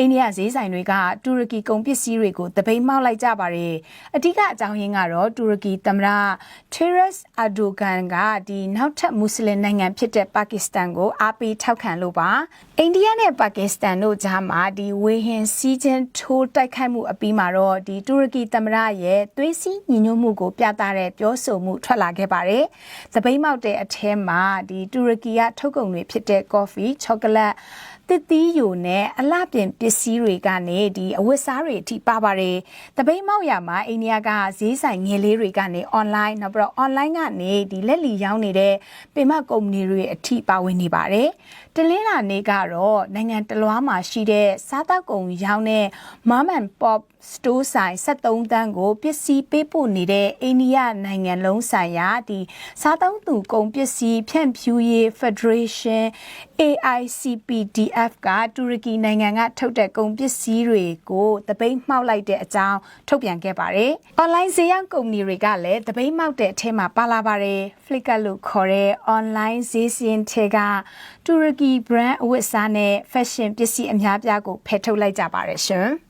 အိန္ဒိယဈေးဆိုင်တွေကတူရကီကုန်ပစ္စည်းတွေကိုတပိတ်မှောက်လိုက်ကြပါတယ်။အဓိကအကြောင်းရင်းကတော့တူရကီသမ္မတ Tayyip Erdogan ကဒီနောက်ထပ်မွတ်စလင်နိုင်ငံဖြစ်တဲ့ပါကစ္စတန်ကိုအားပေးထောက်ခံလို့ပါ။အိန္ဒိယနဲ့ပါကစ္စတန်တို့ကြားမှာဒီဝေဟင်စီးချင်းထိုးတိုက်ခိုက်မှုအပြီးမှာတော့ဒီတူရကီသမ္မတရဲ့သွေးစည်းညီညွတ်မှုကိုပြသတဲ့ပြောဆိုမှုထွက်လာခဲ့ပါတယ်။တပိတ်မှောက်တဲ့အထဲမှာဒီတူရကီကထုတ်ကုန်တွေဖြစ်တဲ့ကော်ဖီ၊ချောကလက်တစ်သီးယိုနဲ့အလှပြင်ပစ္စည်းတွေကနေဒီအဝတ်စားတွေအထိပါပါတယ်။တပိတ်မောက်ရမှာအိန္ဒိယကဈေးဆိုင်ငယ်လေးတွေကနေ online နောက်ပြီးတော့ online ကနေဒီလက်လီရောင်းနေတဲ့ပင်မကုမ္ပဏီတွေအထိပါဝင်နေပါတယ်။တလင်းလာနေကတော့နိုင်ငံတလွားမှာရှိတဲ့စားတောက်ကုန်ရောင်းတဲ့ Mom and Pop store ဆိုင်73တန်းကိုပစ္စည်းပေးပို့နေတဲ့အိန္ဒိယနိုင်ငံလုံးဆိုင်ရာဒီစားသုံးသူကုန်ပစ္စည်းဖြန့်ဖြူးရေး Federation AICPDF ကတူရကီနိုင်ငံကထုတ်တဲ့ကုန်ပစ္စည်းတွေကိုတပိတ်မှောက်လိုက်တဲ့အကြောင်းထုတ်ပြန်ခဲ့ပါတယ်။ online ဈေးရောက်ကုမ္ပဏီတွေကလည်းတပိတ်မှောက်တဲ့အထက်မှာပါလာပါတယ်။ Flickr လို့ခေါ်တဲ့ online ဈေးစင်းထဲကတူရကီ brand အဝတ်အစားနဲ့ fashion ပစ္စည်းအများပြားကိုဖယ်ထုတ်လိုက်ကြပါတယ်ရှင်။